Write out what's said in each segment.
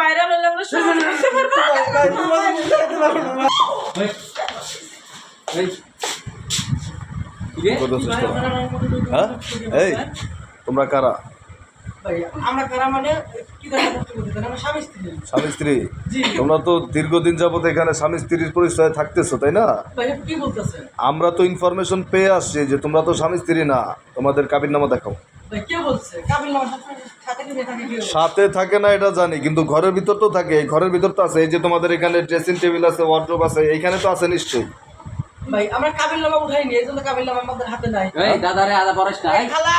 Viral হলে আমরা পারব হ্যাঁ? এই তোমরা কারা? ভাই, আমরা কারা মানে স্বামী স্ত্রী। তোমরা তো দীর্ঘদিন যাবত এখানে স্বামী স্ত্রীর পরিচয়ে থাকতেছো তাই না? ভাই আপনি কি বলতেছেন? আমরা তো ইনফরমেশন পেয়ে আসছি যে তোমরা তো স্বামী স্ত্রী না। তোমাদের কাবির নামা দেখাও। সাথে থাকে কি সাথে থাকে না এটা জানি কিন্তু ঘরের ভিতর তো থাকে এই ঘরের ভিতর তো আছে এই যে তোমাদের এখানে ড্রেসিং টেবিল আছে ওয়ার্ড্রোব আছে এইখানে তো আছে নিশ্চয়ই। ভাই আমরা কাবিল নামা উঠাইনি এই জন্য কাবিল নামা আমাদের হাতে নাই। দাদারে আদা পরশ খালা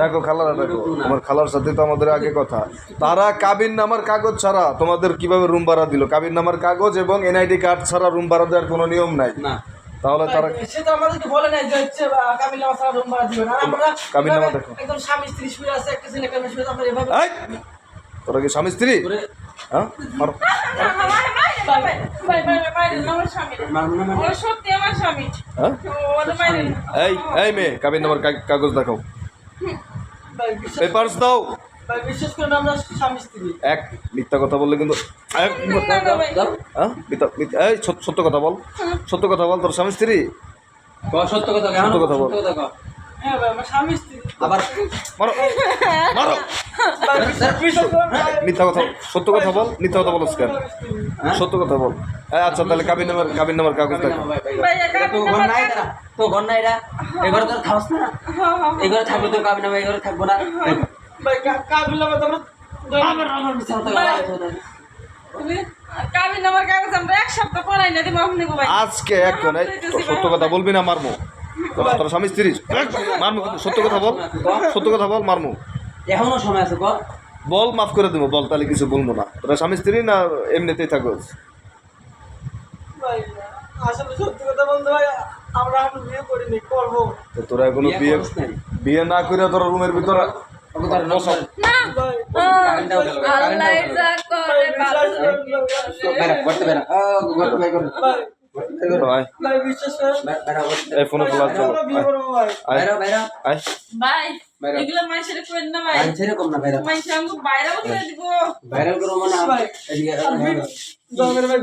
দেখো খালারা দেখো আমার খালার সাথে তো আমাদের আগে কথা। তারা কাবির নামার কাগজ ছাড়া তোমাদের কীভাবে রুম ভাড়া দিল? কাবির নামার কাগজ এবং এনআইডি কার্ড ছাড়া রুম ভাড়া দেওয়ার কোনো নিয়ম নাই। না। তাহলে তারা সে তো আমাদেরকে বলে নাই যে হচ্ছে কাবিল নামা ছাড়া রুম ভাড়া দিবেন আর আমরা কাবিল নামা দেখো। একদম স্বামী স্ত্রী শুয়ে আছে একটা ছেলে কেন শুয়ে আছে আমরা এভাবে তোরা কি স্বামী স্ত্রী? হ্যাঁ? না হ্যাঁ? এই এই মেয়ে কাবির নামার কাগজ দেখাও। পেপারস দাও। ভাই বিশ্বাস আমরা স্বামী স্ত্রী। এক মিথ্যা কথা বললে কিন্তু হ্যাঁ? সত্য কথা বল। সত্য কথা বল তোর স্বামী স্ত্রী? সত্য কথা কেন সত্য কথা বল। হ্যাঁ ভাই আমার স্বামী স্ত্রী। আবার মারো। মারো। ভাই, বিশ্বাস- বিশ্বাস করেন ভাই, মিথ্যা কথা সত্য কথা বল মিথ্যা কথা বলস কেন। হ্যাঁ? সত্য কথা বল। আচ্ছা তাহলে কাবিন নামার কাবিন নামার কাগজ দেখো। তো ঘর নাই ঘরে তোর খাওয়াস না? হ্যাঁ হ্যাঁ ঘরে থাকবে তোর কাবিন নামে এই থাকব না। ভাই কা- কাবিল নামা তো আমরা আমার মিথ্যা তুমি কাবিন আমার কাগজ আমরা এক সপ্তাহ পরাই না দিব আপনি ভাই। আজকে এখন এই সত্য কথা বলবি না মারমু। তোর স্বামী স্ত্রী। মারমু সত্য কথা বল। সত্য কথা বল মারমু। এখনও সময় আছে বল। মাফ করে দেবো বল তাহলে কিছু বলব না। তোরা স্বামী স্ত্রী না এমনিতেই থাকোস ভাই আসলে সত্যি কথা বলতে ভাই আমরা বিয়ে করিনি করব। তো তোরা এখনও বিয়ে বিয়ে বিয়ে না করে তোরা রুমের ভিতরে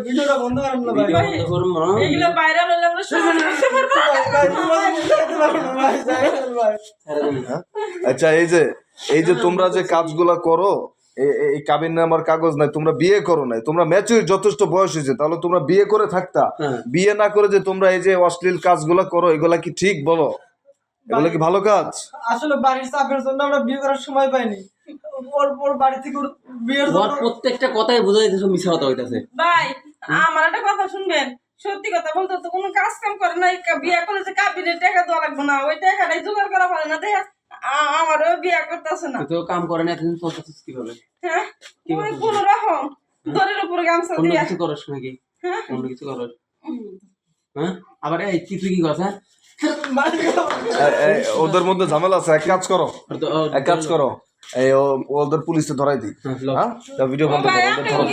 ভিডিওটা বন্ধ করেন না ভাই। এগুলো হলে আমরা? আচ্ছা এই যে এই যে তোমরা যে কাজগুলা করো এই কাবিন নামার কাগজ নাই তোমরা বিয়ে করো নাই তোমরা ম্যাচুর যথেষ্ট বয়স হয়েছে তাহলে তোমরা বিয়ে করে থাকতা। হ্যাঁ। বিয়ে না করে যে তোমরা এই যে অশ্লীল কাজগুলা করো এগুলা কি ঠিক বলো? এগুলা কি ভালো কাজ? আসলে বাড়ির চাপের জন্য আমরা বিয়ে করার সময় পাইনি। ওর ওর বাড়ি থেকে বিয়ের জন্য প্রত্যেকটা কথাই বোঝা যাইতেছে মিছা কথা হইতাছে ভাই আমার একটা কথা শুনবেন। সত্যি কথা বলতে তো কোনো কাজ কাম করে না বিয়ে করে যে কাবিনের টাকা দেওয়া লাগবে না ওই টাকাটাই জোগাড় করা পারে না দেখা আমারও বিয়ে করতেছে না। তো কাম করে না এতদিন চলতেছিস কীভাবে? হ্যাঁ কি ওই বলতেছে? রকম দরের উপরে গামছা দিয়া। কিছু করস নাকি? হ্যাঁ। অন্য কিছু করস? হ্যাঁ? আবার এই কি তুই কি করছ হ্যাঁ? ওদের মধ্যে ঝামেলা আছে এক কাজ করো। এক কাজ করো এই ওদের পুলিশে ধরাই দিই। হ্যাঁ, লো। হ্যাঁ? ভিডিও বন্ধ করো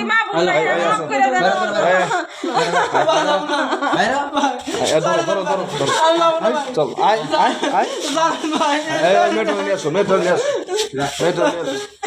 চল আয় আয় আয় মেট্রো নিয়ে আসো মেট্রো নিয়ে আসো মেট্রো নিয়ে আসো